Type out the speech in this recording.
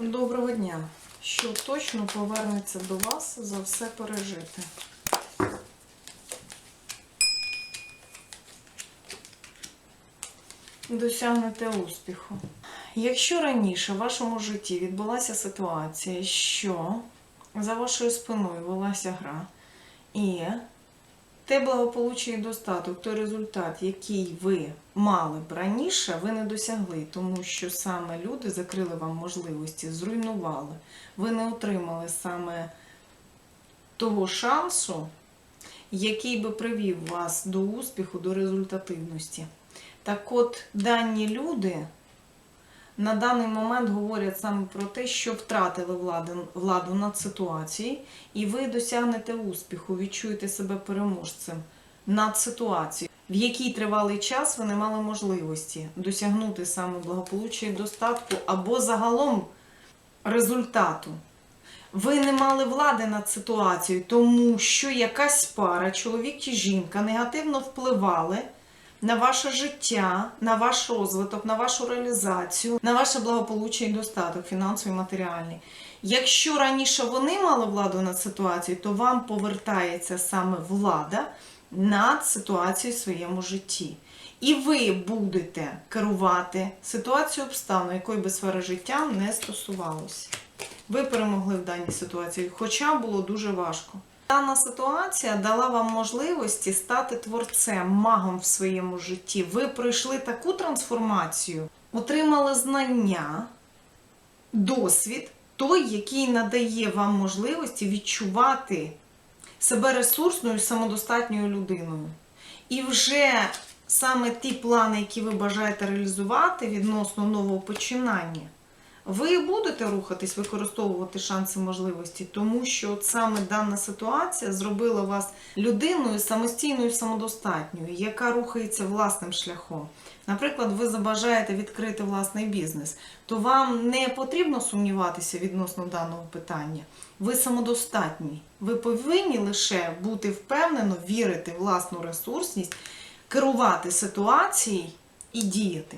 Доброго дня! Що точно повернеться до вас за все пережити? Досягнете успіху. Якщо раніше в вашому житті відбулася ситуація, що за вашою спиною велася гра, і те благополуччя і достаток, той результат, який ви мали б раніше, ви не досягли, тому що саме люди закрили вам можливості, зруйнували. Ви не отримали саме того шансу, який би привів вас до успіху, до результативності. Так от, дані люди на даний момент говорять саме про те, що втратили владу, владу над ситуацією, і ви досягнете успіху, відчуєте себе переможцем над ситуацією, в який тривалий час ви не мали можливості досягнути саме благополуччя і достатку або загалом результату. Ви не мали влади над ситуацією, тому що якась пара, чоловік чи жінка, негативно впливали на ваше життя, на ваш розвиток, на вашу реалізацію, на ваше благополуччя і достаток, фінансовий і матеріальний. Якщо раніше вони мали владу над ситуацією, то вам повертається саме влада над ситуацією в своєму житті. І ви будете керувати ситуацією обставин, якої би сфера життя не стосувалося. Ви перемогли в даній ситуації, хоча було дуже важко. Дана ситуація дала вам можливості стати творцем, магом в своєму житті. Ви пройшли таку трансформацію, отримали знання, досвід, той, який надає вам можливості відчувати себе ресурсною, самодостатньою людиною. І вже саме ті плани, які ви бажаєте реалізувати відносно нового починання, ви будете рухатись, використовувати шанси можливості, тому що от саме дана ситуація зробила вас людиною самостійною, самодостатньою, яка рухається власним шляхом. Наприклад, ви забажаєте відкрити власний бізнес, то вам не потрібно сумніватися відносно даного питання. Ви самодостатні. Ви повинні лише бути впевнено, вірити в власну ресурсність, керувати ситуацією і діяти.